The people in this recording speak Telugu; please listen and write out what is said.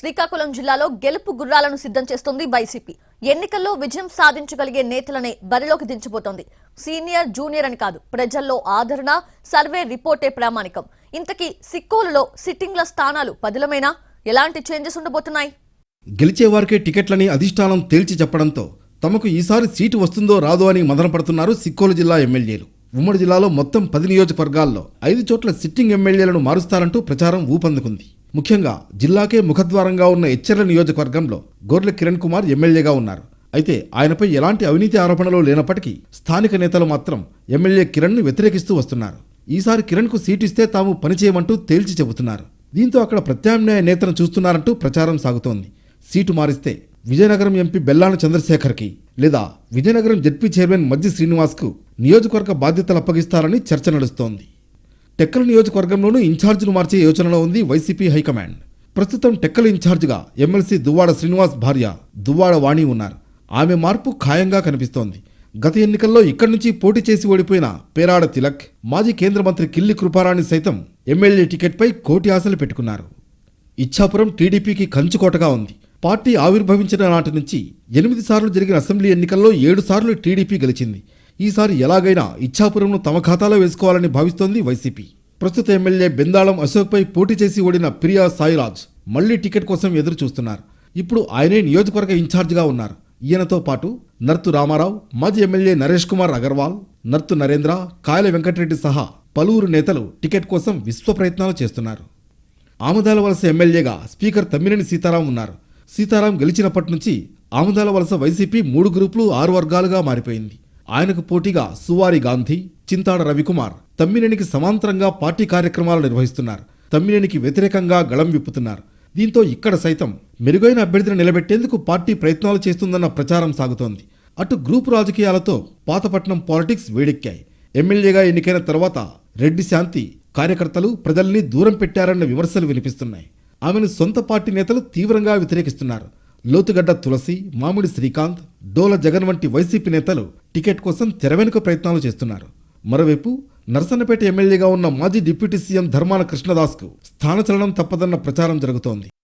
శ్రీకాకుళం జిల్లాలో గెలుపు గుర్రాలను సిద్ధం చేస్తోంది వైసీపీ. ఎన్నికల్లో విజయం సాధించగలిగే నేతలనే బరిలోకి దించబోతోంది. సీనియర్ జూనియర్ అని కాదు ప్రజల్లో ఆదరణ సర్వే రిపోర్టే ప్రామాణికం. ఇంతకీ సిక్కోలులో సిట్టింగ్ల స్థానాలు పదిలమైనా? ఎలాంటి చేంజెస్ ఉండబోతున్నాయి? గెలిచేవారికే టికెట్లని అధిష్టానం తేల్చి చెప్పడంతో తమకు ఈసారి సీటు వస్తుందో రాదో అని మదనపడుతున్నారు సిక్కోలు జిల్లా ఎమ్మెల్యేలు. ఉమ్మడి జిల్లాలో మొత్తం పది నియోజకవర్గాల్లో ఐదు చోట్ల సిట్టింగ్ ఎమ్మెల్యేలను మారుస్తారంటూ ప్రచారం ఊపందుకుంది. ముఖ్యంగా జిల్లాకే ముఖద్వారంగా ఉన్న ఎచ్చెర్ల నియోజకవర్గంలో గొర్రెల కిరణ్ కుమార్ ఎమ్మెల్యేగా ఉన్నారు. అయితే ఆయనపై ఎలాంటి అవినీతి ఆరోపణలు లేనప్పటికీ స్థానిక నేతలు మాత్రం ఎమ్మెల్యే కిరణ్ను వ్యతిరేకిస్తూ వస్తున్నారు. ఈసారి కిరణ్కు సీటు ఇస్తే తాము పనిచేయమంటూ తేల్చి చెబుతున్నారు. దీంతో అక్కడ ప్రత్యామ్నాయ నేతను చూస్తున్నారంటూ ప్రచారం సాగుతోంది. సీటు మారిస్తే విజయనగరం ఎంపీ బెల్లాన చంద్రశేఖర్కి లేదా విజయనగరం జడ్పీ చైర్మన్ మజ్జి శ్రీనివాస్కు నియోజకవర్గ బాధ్యతలు అప్పగిస్తారని చర్చ నడుస్తోంది. టెక్కల నియోజకవర్గంలోనూ ఇన్ఛార్జిను మార్చే యోచనలో ఉంది వైసీపీ హైకమాండ్. ప్రస్తుతం టెక్కల ఇన్ఛార్జిగా ఎమ్మెల్సీ దువ్వాడ శ్రీనివాస్ భార్య దువ్వాడ వాణి ఉన్నారు. ఆమె మార్పు ఖాయంగా కనిపిస్తోంది. గత ఎన్నికల్లో ఇక్కడి నుంచి పోటీ చేసి ఓడిపోయిన పేరాడ తిలక్ మాజీ కేంద్ర మంత్రి కిల్లి కృపారాణి సైతం ఎమ్మెల్యే టికెట్పై కోటి ఆశలు పెట్టుకున్నారు. ఇచ్చాపురం టీడీపీకి కంచుకోటగా ఉంది. పార్టీ ఆవిర్భవించిన నాటి నుంచి ఎనిమిది సార్లు జరిగిన అసెంబ్లీ ఎన్నికల్లో ఏడు సార్లు టీడీపీ గెలిచింది. ఈసారి ఎలాగైనా ఇచ్చాపురంను తమ ఖాతాలో వేసుకోవాలని భావిస్తోంది వైసీపీ. ప్రస్తుత ఎమ్మెల్యే బెందాళం అశోక్పై పోటీ చేసి ఓడిన ప్రియా సాయిరాజ్ మళ్ళీ టికెట్ కోసం ఎదురు చూస్తున్నారు ఇప్పుడు ఆయనే నియోజకవర్గ ఇన్ఛార్జిగా ఉన్నారు. ఈయనతో పాటు నర్తు రామారావు మాజీ ఎమ్మెల్యే నరేష్ కుమార్ అగర్వాల్ నర్తు నరేంద్ర కాయల వెంకటరెడ్డి సహా పలువురు నేతలు టికెట్ కోసం విశ్వ ప్రయత్నాలు చేస్తున్నారు. ఆముదాల వలస ఎమ్మెల్యేగా స్పీకర్ తమ్మినేని సీతారాం ఉన్నారు. సీతారాం గెలిచినప్పటి నుంచి ఆముదాల వలస వైసీపీ మూడు గ్రూపులు ఆరు వర్గాలుగా మారిపోయింది. ఆయనకు పోటీగా సువారి గాంధీ చింతాడ రవికుమార్ తమ్మినేనికి సమాంతరంగా పార్టీ కార్యక్రమాలు నిర్వహిస్తున్నారు. తమ్మినేనికి వ్యతిరేకంగా గళం విప్పుతున్నారు. దీంతో ఇక్కడ సైతం మెరుగైన అభ్యర్థిని నిలబెట్టేందుకు పార్టీ ప్రయత్నాలు చేస్తుందన్న ప్రచారం సాగుతోంది. అటు గ్రూపు రాజకీయాలతో పాతపట్నం పాలిటిక్స్ వేడెక్కాయి. ఎమ్మెల్యేగా ఎన్నికైన తర్వాత రెడ్డి శాంతి కార్యకర్తలు ప్రజల్ని దూరం పెట్టారన్న విమర్శలు వినిపిస్తున్నాయి. ఆమెను సొంత పార్టీ నేతలు తీవ్రంగా వ్యతిరేకిస్తున్నారు. లోతుగడ్డ తులసి మామిడి శ్రీకాంత్ డోల జగన్ వంటి వైసీపీ నేతలు టికెట్ కోసం తెరవెనుక ప్రయత్నాలు చేస్తున్నారు. మరోవైపు నర్సన్నపేట ఎమ్మెల్యేగా ఉన్న మాజీ డిప్యూటీ సీఎం ధర్మాన కృష్ణదాస్కు స్థానచలనం తప్పదన్న ప్రచారం జరుగుతోంది.